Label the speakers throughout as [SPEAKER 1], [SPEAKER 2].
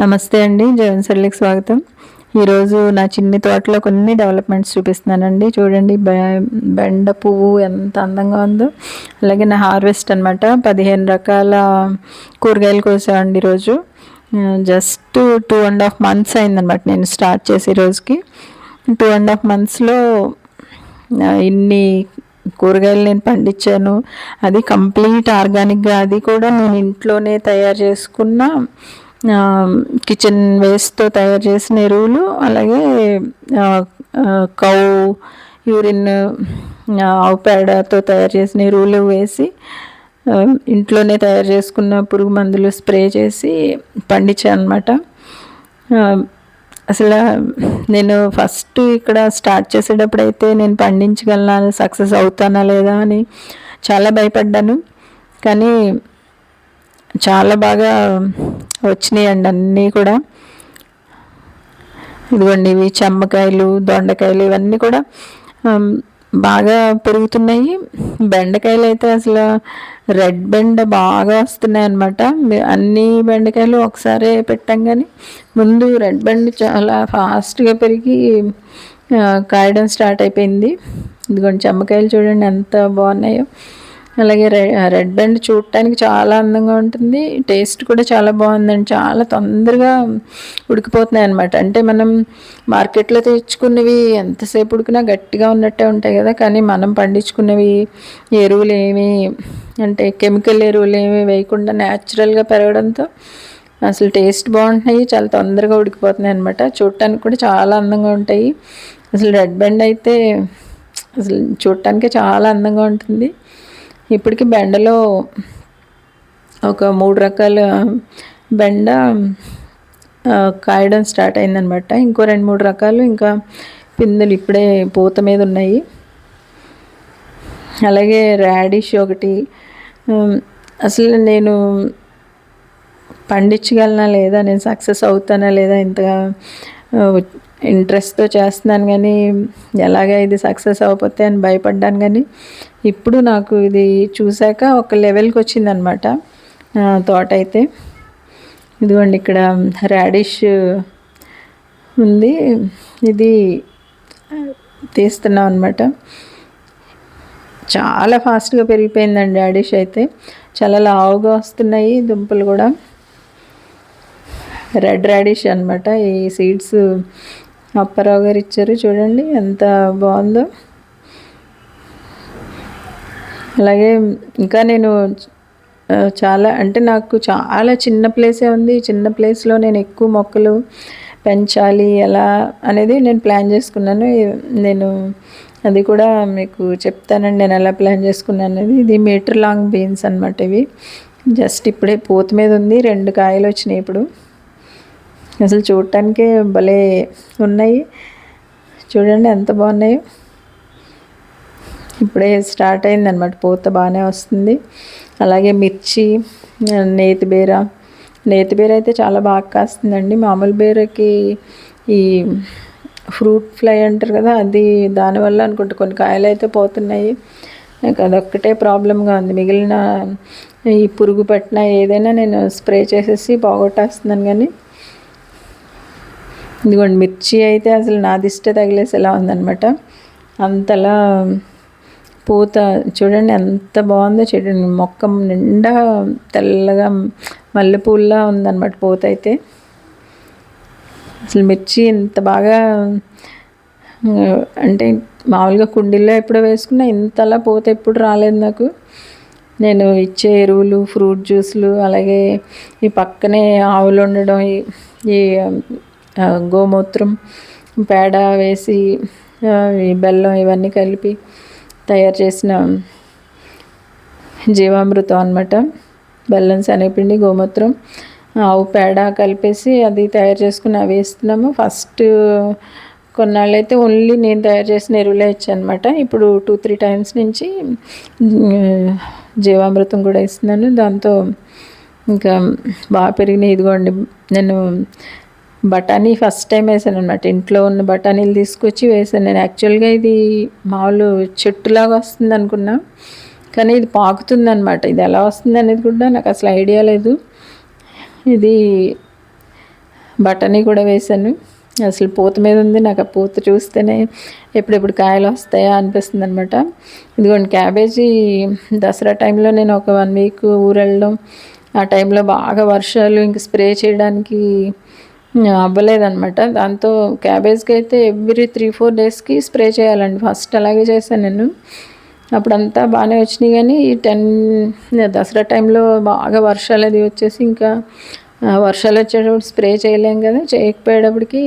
[SPEAKER 1] నమస్తే అండి జగన్ సర్లికి స్వాగతం. ఈరోజు నా చిన్ని తోటలో కొన్ని డెవలప్మెంట్స్ చూపిస్తున్నానండి. చూడండి బెండ పువ్వు ఎంత అందంగా ఉందో. అలాగే నా హార్వెస్ట్ అనమాట పదిహేను రకాల కూరగాయలు కోసామండి ఈరోజు. Just two and half months అయిందనమాట నేను స్టార్ట్ చేసే రోజుకి. టూ అండ్ హాఫ్ మంత్స్లో ఇన్ని కూరగాయలు నేను పండించాను. అది కంప్లీట్ ఆర్గానిక్గా అది కూడా నేను ఇంట్లోనే తయారు చేసుకున్న కిచెన్ వేస్ట్తో తయారు చేసిన ఎరువులు అలాగే కౌ యూరిన్ ఆవు పేడతో తయారు చేసిన ఎరువులు వేసి ఇంట్లోనే తయారు చేసుకున్న పురుగు మందులు స్ప్రే చేసి పండించాను అనమాట అసలు నేను ఫస్ట్ ఇక్కడ స్టార్ట్ చేసేటప్పుడు అయితే నేను పండించగలనా సక్సెస్ అవుతానా లేదా అని చాలా భయపడ్డాను. కానీ చాలా బాగా వచ్చినాయండి అన్నీ కూడా. ఇదిగోండి ఇవి చెమ్మకాయలు దొండకాయలు ఇవన్నీ కూడా బాగా పెరుగుతున్నాయి. బెండకాయలు అయితే అసలు రెడ్ బెండ బాగా వస్తున్నాయి అన్నమాట అన్ని బెండకాయలు ఒకసారి పెట్టాం కానీ ముందు రెడ్ బెండ చాలా ఫాస్ట్గా పెరిగి కాయడం స్టార్ట్ అయిపోయింది. ఇదిగోండి చెమ్మకాయలు చూడండి ఎంత బాగున్నాయో. అలాగే రెడ్ బెండ్ చూడటానికి చాలా అందంగా ఉంటుంది. టేస్ట్ కూడా చాలా బాగుందండి. చాలా తొందరగా ఉడికిపోతున్నాయి అనమాట అంటే మనం మార్కెట్లో తెచ్చుకున్నవి ఎంతసేపు ఉడికినా గట్టిగా ఉన్నట్టే ఉంటాయి కదా. కానీ మనం పండించుకున్నవి ఎరువులు ఏమి అంటే కెమికల్ ఎరువులు ఏమి వేయకుండా న్యాచురల్గా పెరగడంతో అసలు టేస్ట్ బాగుంటున్నాయి. చాలా తొందరగా ఉడికిపోతున్నాయి అనమాట చూడటానికి కూడా చాలా అందంగా ఉంటాయి. అసలు రెడ్ బెండ్ అయితే అసలు చూడటానికి చాలా అందంగా ఉంటుంది. ఇప్పటికి బెండలో ఒక మూడు రకాల బెండ కాయడం స్టార్ట్ అయిందనమాట. ఇంకో రెండు మూడు రకాలు ఇంకా పిందెలు ఇప్పుడే పూత మీద ఉన్నాయి. అలాగే రాడిష్ ఒకటి. అసలు నేను పండించగలనా లేదా నేను సక్సెస్ అవుతానా లేదా ఇంతగా ఇంట్రెస్ట్తో చేస్తున్నాను కానీ ఎలాగ ఇది సక్సెస్ అవ్వకపోతే అని భయపడ్డాను కానీ ఇప్పుడు నాకు ఇది చూశాక ఒక లెవెల్కి వచ్చిందనమాట. తోట అయితే ఇదిగోండి ఇక్కడ రాడిష్ ఉంది. ఇది తీస్తున్నాం అనమాట చాలా ఫాస్ట్గా పెరిగిపోయిందండి రాడిష్ అయితే. చాలా లావుగా వస్తున్నాయి దుంపలు కూడా. రెడ్ రాడిష్ అనమాట ఈ సీడ్స్ అప్పారావు గారు ఇచ్చారు చూడండి ఎంత బాగుందో. అలాగే ఇంకా నేను చాలా అంటే నాకు చాలా చిన్న ప్లేసే ఉంది. చిన్న ప్లేస్లో నేను ఎక్కువ మొక్కలు పెంచాలి ఎలా అనేది నేను ప్లాన్ చేసుకున్నాను. నేను అది కూడా మీకు చెప్తానండి నేను ఎలా ప్లాన్ చేసుకున్నాను అనేది. ఇది మీటర్ లాంగ్ బీన్స్ అనమాట ఇవి. జస్ట్ ఇప్పుడే పూత మీద ఉంది రెండు కాయలు వచ్చినాయి ఇప్పుడు. అసలు చూడటానికే భలే ఉన్నాయి. చూడండి ఎంత బాగున్నాయి. ఇప్పుడే స్టార్ట్ అయింది అనమాట పూత బాగానే వస్తుంది. అలాగే మిర్చి నేతి బీర. నేతి బీర అయితే చాలా బాగా కాస్తుందండి. మామూలు బీరకి ఈ ఫ్రూట్ ఫ్లై అంటారు కదా అది దానివల్ల అనుకుంటా కొన్ని కాయలు అయితే పోతున్నాయి. నాకు అదొక్కటే ప్రాబ్లంగా ఉంది. మిగిలిన ఈ పురుగు పట్టిన ఏదైనా నేను స్ప్రే చేసేసి పోగొట్టేస్తున్నాను కానీ ఇదిగోండి మిర్చి అయితే అసలు నా దిష్ట తగిలేసేలా ఉందనమాట అంతలా పూత చూడండి ఎంత బాగుందో చూడండి మొక్క నిండా తెల్లగా మల్లెపూల్లా ఉందన్నమాట పూత అయితే. అసలు మిర్చి ఇంత బాగా అంటే మామూలుగా కుండీల్లో ఎప్పుడో వేసుకున్నా ఇంతలా పూత ఎప్పుడు రాలేదు నాకు. నేను ఇచ్చే ఎరువులు ఫ్రూట్ జ్యూస్లు అలాగే ఈ పక్కనే ఆవులు ఉండడం ఈ- ఈ గోమూత్రం పేడ వేసి ఈ బెల్లం ఇవన్నీ కలిపి తయారు చేసిన జీవామృతం అనమాట బెల్లం శనగపిండి గోమూత్రం ఆవు పేడ కలిపేసి అది తయారు చేసుకుని అవి వేస్తున్నాము. ఫస్ట్ కొన్నాళ్ళైతే ఓన్లీ నేను తయారు చేసిన ఎరువులే ఇచ్చానమాట. ఇప్పుడు టూ త్రీ టైమ్స్ నుంచి జీవామృతం కూడా ఇస్తున్నాను దాంతో ఇంకా బాగా పెరిగినాయి. ఇదిగోండి నేను బఠానీ ఫస్ట్ టైం వేసాను అనమాట ఇంట్లో ఉన్న బఠానీలు తీసుకొచ్చి వేసాను. నేను యాక్చువల్గా ఇది మామూలు చెట్టులాగా వస్తుంది అనుకున్నా. కానీ ఇది పాకుతుంది అనమాట ఇది ఎలా వస్తుంది అనేది కూడా నాకు అసలు ఐడియా లేదు. ఇది బఠానీ కూడా వేసాను. అసలు పూత మీద ఉంది. నాకు ఆ పూత చూస్తేనే ఎప్పుడెప్పుడు కాయలు వస్తాయా అనిపిస్తుంది అనమాట ఇదిగోండి క్యాబేజీ దసరా టైంలో నేను ఒక వన్ వీక్ ఊరెళ్ళడం ఆ టైంలో బాగా వర్షాలు ఇంక స్ప్రే చేయడానికి అవ్వలేదన్నమాట. దాంతో క్యాబేజ్కి అయితే ఎవ్రీ త్రీ ఫోర్ డేస్కి స్ప్రే చేయాలండి. ఫస్ట్ అలాగే చేశాను నేను. అప్పుడంతా బాగానే వచ్చినాయి కానీ ఈ టెన్ దసరా టైంలో బాగా వర్షాలు అది వచ్చేసి ఇంకా వర్షాలు వచ్చేటప్పుడు స్ప్రే చేయలేం కదా. చేయకపోయేటప్పటికి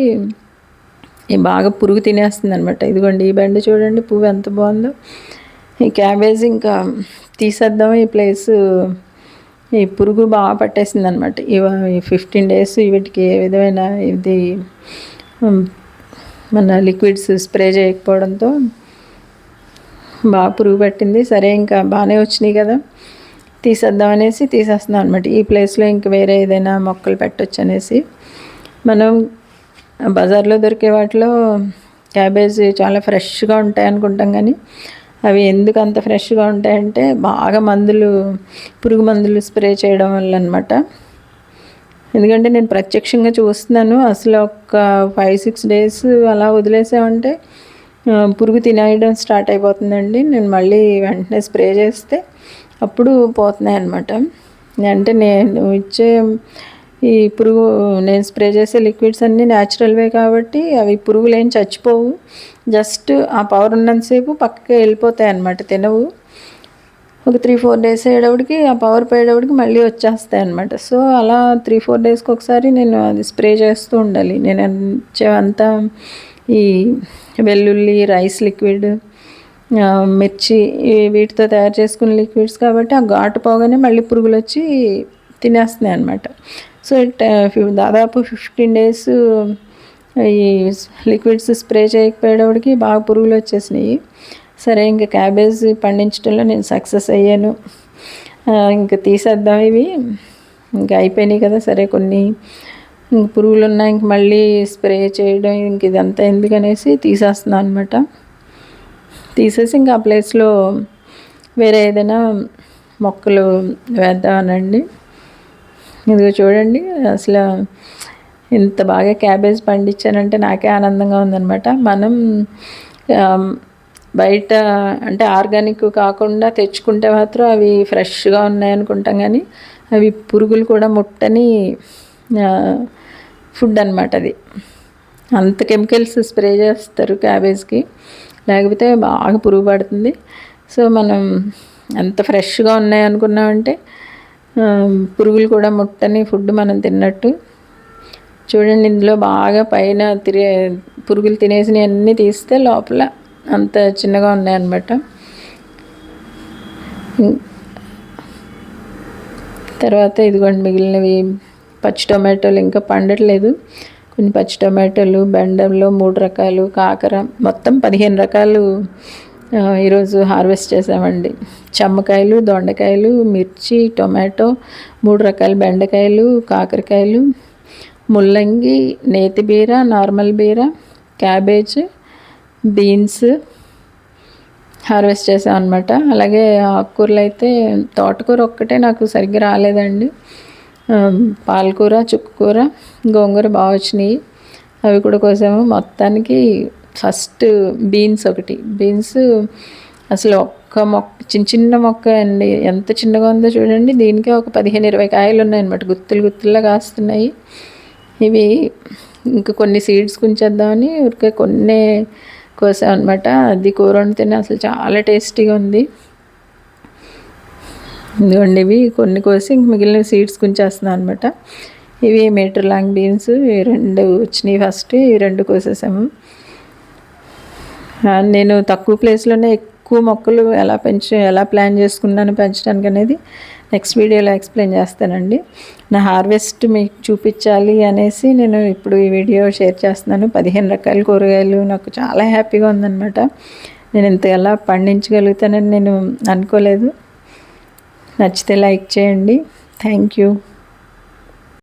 [SPEAKER 1] బాగా పురుగు తినేస్తుంది అనమాట ఇదిగోండి ఈ బండి చూడండి పువ్వు ఎంత బాగుందో. ఈ క్యాబేజ్ ఇంకా తీసేద్దాం ఈ ప్లేస్. ఈ పురుగు బాగా పట్టేసింది అనమాట ఈ ఫిఫ్టీన్ డేస్ వీటికి ఏ విధమైన ఇది మన లిక్విడ్స్ స్ప్రే చేయకపోవడంతో బాగా పురుగు పట్టింది. సరే ఇంకా బాగానే వచ్చినాయి కదా. తీసేద్దాం అనేసి తీసేస్తున్నాం అనమాట ఈ ప్లేస్లో ఇంక వేరే ఏదైనా మొక్కలు పెట్టచ్చు అనేసి. మనం బజార్లో దొరికే వాటిలో క్యాబేజ్ చాలా ఫ్రెష్గా ఉంటాయి అనుకుంటాం కానీ అవి ఎందుకు అంత ఫ్రెష్గా ఉంటాయంటే బాగా మందులు పురుగు మందులు స్ప్రే చేయడం వల్ల అనమాట ఎందుకంటే నేను ప్రత్యక్షంగా చూస్తున్నాను అసలు ఒక ఫైవ్ సిక్స్ డేస్ అలా వదిలేసామంటే పురుగు తినేయడం స్టార్ట్ అయిపోతుందండి. నేను మళ్ళీ వెంటనే స్ప్రే చేస్తే అప్పుడు పోతున్నాయి అన్నమాట అంటే నేను ఇచ్చే ఈ పురుగు నేను స్ప్రే చేసే లిక్విడ్స్ అన్నీ న్యాచురల్వే కాబట్టి అవి పురుగులు ఏం చచ్చిపోవు. జస్ట్ ఆ పవర్ ఉన్నంతసేపు పక్కకి వెళ్ళిపోతాయి అన్నమాట తినవు. ఒక త్రీ ఫోర్ డేస్ అయ్యేటప్పటికి ఆ పవర్ పోయేటప్పటికి మళ్ళీ వచ్చేస్తాయి అనమాట సో అలా త్రీ ఫోర్ డేస్కి ఒకసారి నేను అది స్ప్రే చేస్తూ ఉండాలి. నేను అంతా ఈ వెల్లుల్లి రైస్ లిక్విడ్ మిర్చి వీటితో తయారు చేసుకున్న లిక్విడ్స్ కాబట్టి ఆ ఘాటు పోగానే మళ్ళీ పురుగులు వచ్చి తినేస్తున్నాయి అనమాట సో దాదాపు ఫిఫ్టీన్ డేస్ ఈ లిక్విడ్స్ స్ప్రే చేయకపోయేటప్పటికి బాగా పురుగులు వచ్చేసినాయి. సరే ఇంకా క్యాబేజ్ పండించడంలో నేను సక్సెస్ అయ్యాను. ఇంకా తీసేద్దాం ఇవి. ఇంకా అయిపోయినాయి కదా సరే కొన్ని. పురుగులు ఉన్నాయి ఇంక మళ్ళీ స్ప్రే చేయడం ఇంక ఇదంతా ఎందుకనేసి తీసేస్తున్నాను అనమాట తీసేసి ఇంకా ఆ ప్లేస్లో వేరే ఏదైనా మొక్కలు వేద్దామనండి. ఇదిగో చూడండి అసలు ఇంత బాగా క్యాబేజ్ పండించానంటే నాకే ఆనందంగా ఉందనమాట మనం బయట అంటే ఆర్గానిక్ కాకుండా తెచ్చుకుంటే మాత్రం అవి ఫ్రెష్గా ఉన్నాయనుకుంటాం కానీ అవి పురుగులు కూడా ముట్టని ఫుడ్ అనమాట అది. అంత కెమికల్స్ స్ప్రే చేస్తారు క్యాబేజ్కి. లేకపోతే బాగా పురుగు పడుతుంది. సో మనం ఎంత ఫ్రెష్గా ఉన్నాయనుకున్నామంటే పురుగులు కూడా ముట్టని ఫుడ్ మనం తిన్నట్టు. చూడండి ఇందులో బాగా పైన తిరిగే పురుగులు తినేసినవి అన్నీ తీస్తే లోపల అంత చిన్నగా ఉన్నాయన్నమాట. తర్వాత ఇదిగోండి మిగిలినవి పచ్చి టొమాటోలు ఇంకా పండట్లేదు. కొన్ని పచ్చి టొమాటోలు బెండంలో మూడు రకాలు కాకర మొత్తం పదిహేను రకాలు ఈరోజు హార్వెస్ట్ చేసామండి. చెమ్మకాయలు దొండకాయలు మిర్చి టొమాటో మూడు రకాల బెండకాయలు కాకరకాయలు ముల్లంగి నేతి బీర నార్మల్ బీర క్యాబేజ్ బీన్స్ హార్వెస్ట్ చేసాం అనమాట అలాగే ఆకుకూరలు అయితే తోటకూర ఒక్కటే నాకు సరిగ్గా రాలేదండి. పాలకూర చుక్కకూర గోంగూర బాగా వచ్చినాయి. అవి కూడా కోసాము. మొత్తానికి ఫస్ట్ బీన్స్ ఒకటి. బీన్స్ అసలు ఒక్క మొక్క చిన్న చిన్న మొక్క అండి. ఎంత చిన్నగా ఉందో చూడండి. దీనికే ఒక పదిహేను ఇరవై కాయలు ఉన్నాయన్నమాట గుత్తులు గుత్తుల్లా కాస్తున్నాయి. ఇవి ఇంకా కొన్ని సీడ్స్ కుంచేద్దామని ఊరికే కొన్ని కోసాం అనమాట అది కూర వండితేనే అసలు చాలా టేస్టీగా ఉంది. ఇదిగోండి ఇవి కొన్ని కోసి మిగిలిన సీడ్స్ కుంచేస్తున్నాను అనమాట ఇవి మీటర్ లాంగ్ బీన్స్ ఈ రెండు వచ్చినాయి ఫస్ట్ ఈ రెండు కోసేసాము. నేను తక్కువ ప్లేస్లోనే ఎక్కువ మొక్కలు ఎలా పెంచి ఎలా ప్లాన్ చేసుకున్నాను పెంచడానికి అనేది నెక్స్ట్ వీడియోలో ఎక్స్ప్లెయిన్ చేస్తానండి. నా హార్వెస్ట్ మీకు చూపించాలి అనేసి నేను ఇప్పుడు ఈ వీడియో షేర్ చేస్తున్నాను. పదిహేను రకాల కూరగాయలు నాకు చాలా హ్యాపీగా ఉందన్నమాట. నేను ఇంత ఎలా పండించగలుగుతానని నేను అనుకోలేదు. నచ్చితే లైక్ చేయండి. Thank you.